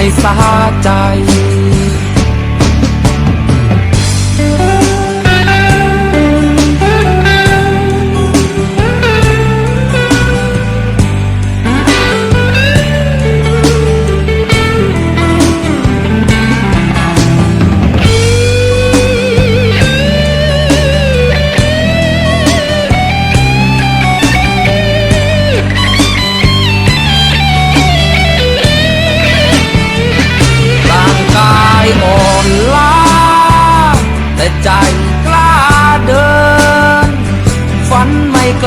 ให้สาใจ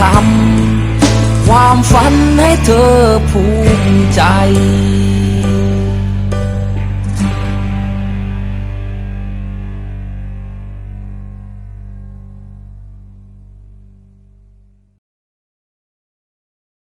ทำความฝันให้เธอภูมิใจ